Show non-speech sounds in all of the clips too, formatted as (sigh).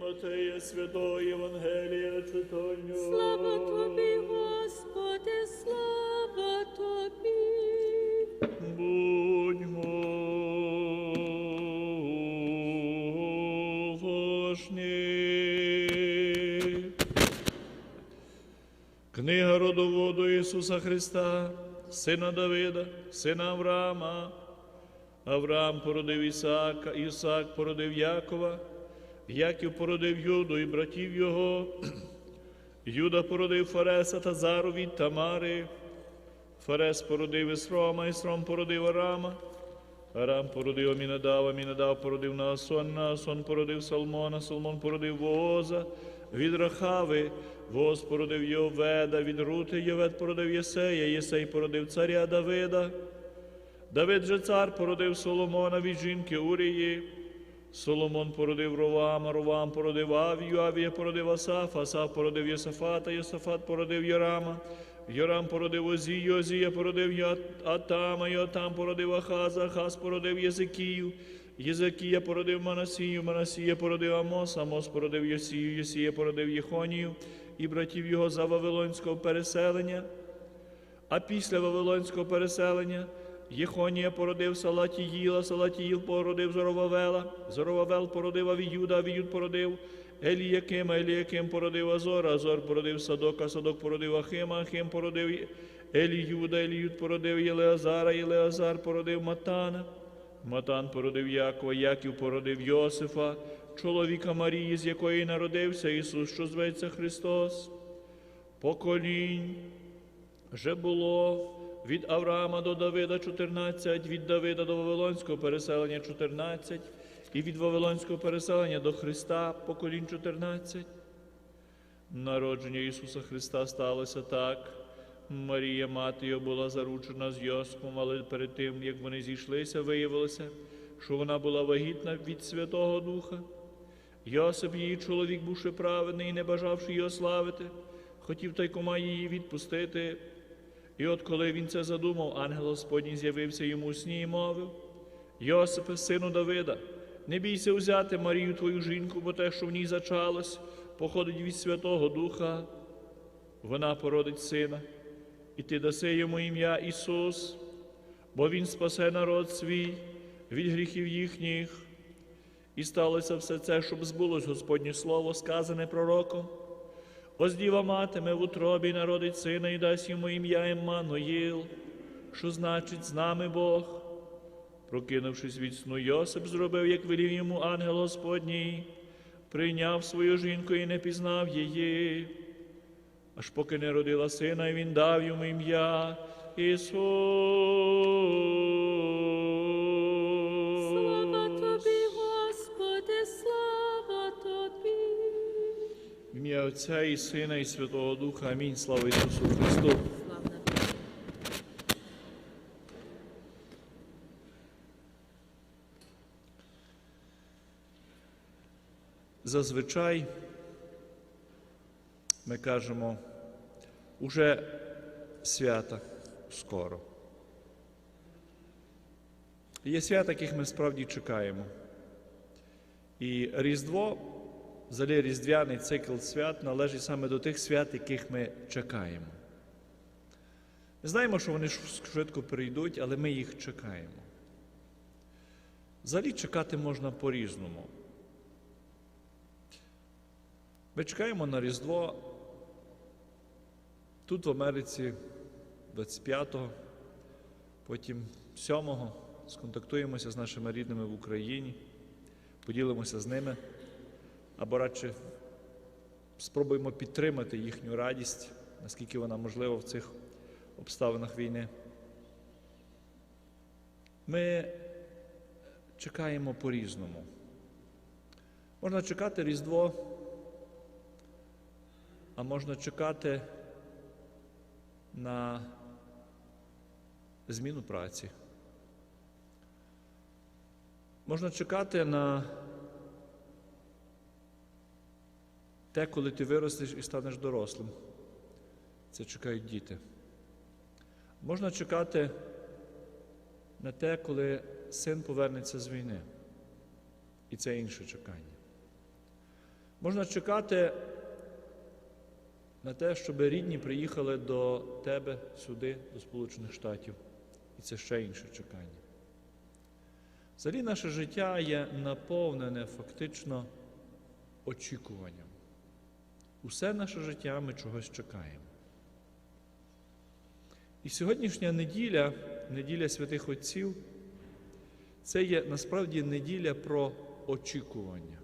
Матея Святого Євангелія читання. Слава тобі, Господи, слава тобі. Будьмо уважні. Книга родоводу Ісуса Христа, сина Давида, сина Авраама. Авраам породив Ісаака, Ісаак породив Якова, Яків породив Юду і братів його. (clears throat) Юда породив Фареса та Зару від Тамари. Фарес породив Ісрома, Ісром породив Арама. Арам породив Амінадава, Амінадав породив Наасон, Наасон породив Салмона, Салмон породив Вооза, від Рахави, Воз породив Йоведа, від Рути, Йовед породив Єсея, Єсей породив царя Давида. Давид же цар породив Соломона від жінки Урії. Соломон породив Ровама, Ровам породив Авію, Авія породив Асаф, Асаф породив Єсафата, Єсафат породив Йорама, Йорам породив Озію, Озія породив Атама, Йотам породив Ахаза, Ахаз породив Єзикію, Єзикія породив Манасію, Манасія породив Амос, Амос породив Йосію, Йосія породив Єхонію і братів його за Вавилонського переселення. А після Вавилонського переселення Єхонія породив Салатіїла, Салатіїл породив Зоровавела, Зоровавел породив Авіюда, Авіюд породив Еліякима, Еліяким породив Азора, Азор породив Садока, Садок породив Ахима, Ахим породив Еліюда, Еліюд породив Єлеазара, Єлеазар породив Матана, Матан породив Якова, Яків породив Йосифа, чоловіка Марії, з якої народився Ісус, що зветься Христос поколінь. Вже було від Авраама до Давида 14, від Давида до Вавилонського переселення 14, і від Вавилонського переселення до Христа поколінь 14. Народження Ісуса Христа сталося так. Марія, мати його, була заручена з Йосипом, але перед тим, як вони зійшлися, виявилося, що вона була вагітна від Святого Духа. Йосип, її чоловік, бувши праведний і не бажавши його славити, хотів тайкома її відпустити. І от коли він це задумав, ангел Господній з'явився йому у сні і мовив: Йосипе, сину Давида, не бійся взяти Марію твою жінку, бо те, що в ній зачалось, походить від Святого Духа. Вона породить сина, і ти даси йому ім'я Ісус, бо Він спасе народ свій від гріхів їхніх. І сталося все це, щоб збулось Господнє Слово, сказане пророком. Ось діва матиме в утробі, народить сина і дасть йому ім'я Еммануїл, що значить з нами Бог. Прокинувшись від сну, Йосип зробив, як велів йому ангел Господній, прийняв свою жінку і не пізнав її. Аж поки не родила сина, і він дав йому ім'я Ісус. Отця і Сина, і Святого Духа. Амінь. Слава Ісусу Христу. Зазвичай ми кажемо, уже свята скоро. Є свята, яких ми справді чекаємо. І Різдво, взагалі різдвяний цикл свят належить саме до тих свят, яких ми чекаємо. Ми знаємо, що вони швидко прийдуть, але ми їх чекаємо. Взагалі чекати можна по-різному. Ми чекаємо на Різдво тут в Америці 25-го, потім 7-го сконтактуємося з нашими рідними в Україні, поділимося з ними, або радше спробуємо підтримати їхню радість, наскільки вона можлива в цих обставинах війни. Ми чекаємо по-різному. Можна чекати Різдво а можна чекати на зміну праці. Можна чекати на те, коли ти виростеш і станеш дорослим. Це чекають діти. Можна чекати на те, коли син повернеться з війни. І це інше чекання. Можна чекати на те, щоб рідні приїхали до тебе сюди, до Сполучених Штатів. І це ще інше чекання. Взагалі наше життя є наповнене фактично очікуванням. Усе наше життя ми чогось чекаємо. І сьогоднішня неділя, неділя святих Отців, це є насправді неділя про очікування.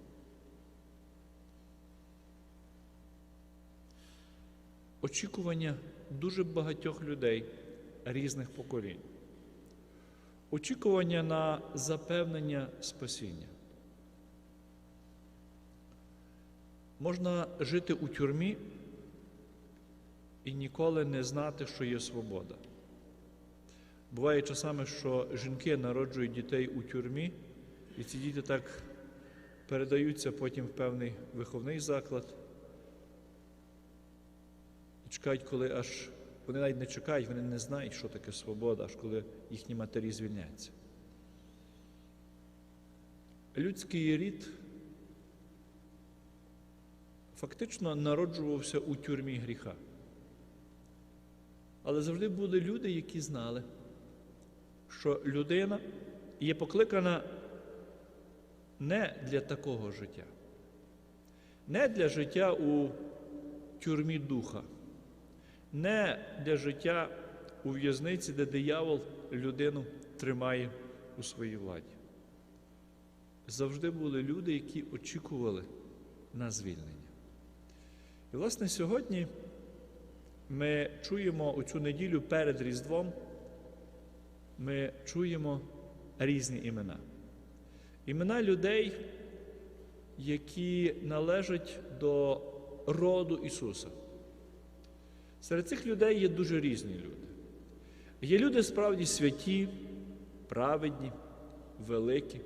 Очікування дуже багатьох людей різних поколінь. Очікування на запевнення спасіння. Можна жити у тюрмі і ніколи не знати, що є свобода. Буває часами, що жінки народжують дітей у тюрмі, і ці діти так передаються потім в певний виховний заклад. І чекають, коли аж вони навіть не чекають, вони не знають, що таке свобода, аж коли їхні матері звільняться. Людський рід фактично народжувався у тюрмі гріха. Але завжди були люди, які знали, що людина є покликана не для такого життя, не для життя у тюрмі духа, не для життя у в'язниці, де диявол людину тримає у своїй владі. Завжди були люди, які очікували на звільнення. І, власне, сьогодні ми чуємо оцю неділю перед Різдвом, ми чуємо різні імена. Імена людей, які належать до роду Ісуса. Серед цих людей є дуже різні люди. Є люди справді святі, праведні, великі,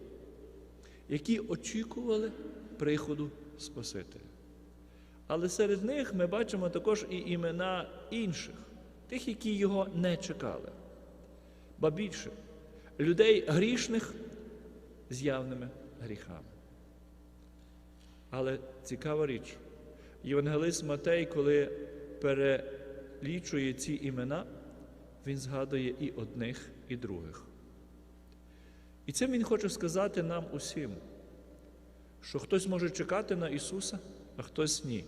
які очікували приходу Спасителя. Але серед них ми бачимо також і імена інших, тих, які його не чекали. Ба більше людей грішних з явними гріхами. Але цікава річ, Євангелист Матей, коли перелічує ці імена, він згадує і одних, і других. І цим він хоче сказати нам усім, що хтось може чекати на Ісуса, а хтось ні.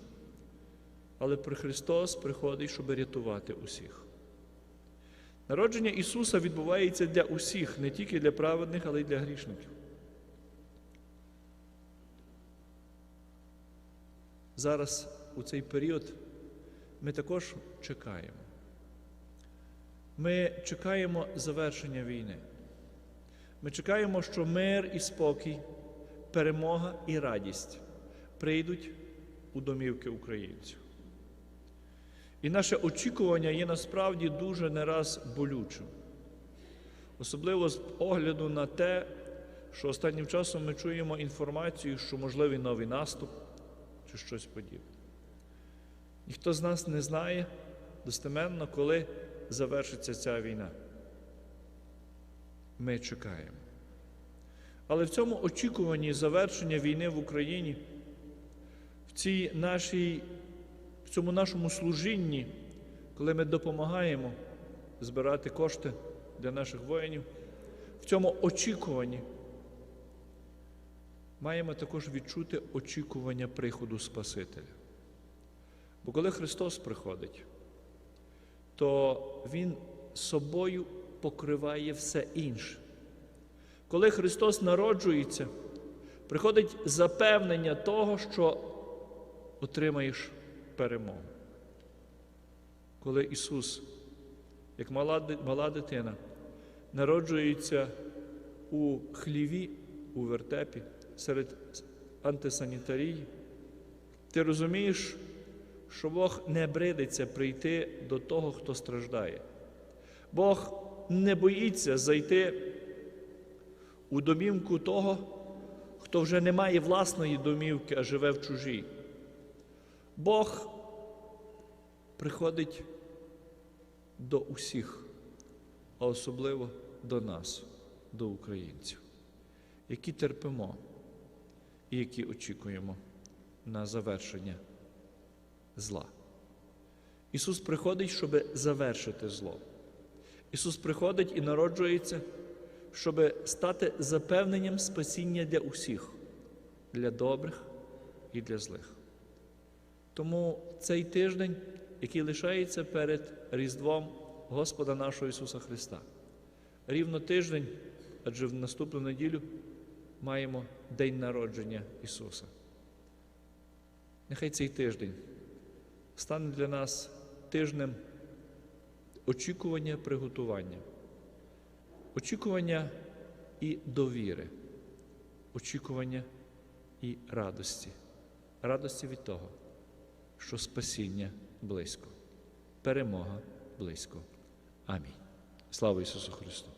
Але Христос приходить, щоб рятувати усіх. Народження Ісуса відбувається для усіх, не тільки для праведних, але й для грішників. Зараз у цей період ми також чекаємо. Ми чекаємо завершення війни. Ми чекаємо, що мир і спокій, перемога і радість прийдуть у домівки українців. І наше очікування є насправді дуже не раз болючим. Особливо з огляду на те, що останнім часом ми чуємо інформацію, що можливий новий наступ чи щось подібне. Ніхто з нас не знає достеменно, коли завершиться ця війна. Ми чекаємо. Але в цьому очікуванні завершення війни в Україні, в цій нашій в цьому нашому служінні, коли ми допомагаємо збирати кошти для наших воїнів, в цьому очікуванні маємо також відчути очікування приходу Спасителя. Бо коли Христос приходить, то Він собою покриває все інше. Коли Христос народжується, приходить запевнення того, що отримаєш перемогу. Коли Ісус, як мала, мала дитина, народжується у хліві, у вертепі, серед антисанітарії, ти розумієш, що Бог не бридиться прийти до того, хто страждає. Бог не боїться зайти у домівку того, хто вже не має власної домівки, а живе в чужій. Бог приходить до усіх, а особливо до нас, до українців, які терпимо і які очікуємо на завершення зла. Ісус приходить, щоб завершити зло. Ісус приходить і народжується, щоб стати запевненням спасіння для усіх, для добрих і для злих. Тому цей тиждень, який лишається перед Різдвом Господа нашого Ісуса Христа, рівно тиждень, адже в наступну неділю маємо День народження Ісуса. Нехай цей тиждень стане для нас тижнем очікування приготування, очікування і довіри, очікування і радості, радості від того, що спасіння близько, перемога близько. Амінь. Слава Ісусу Христу!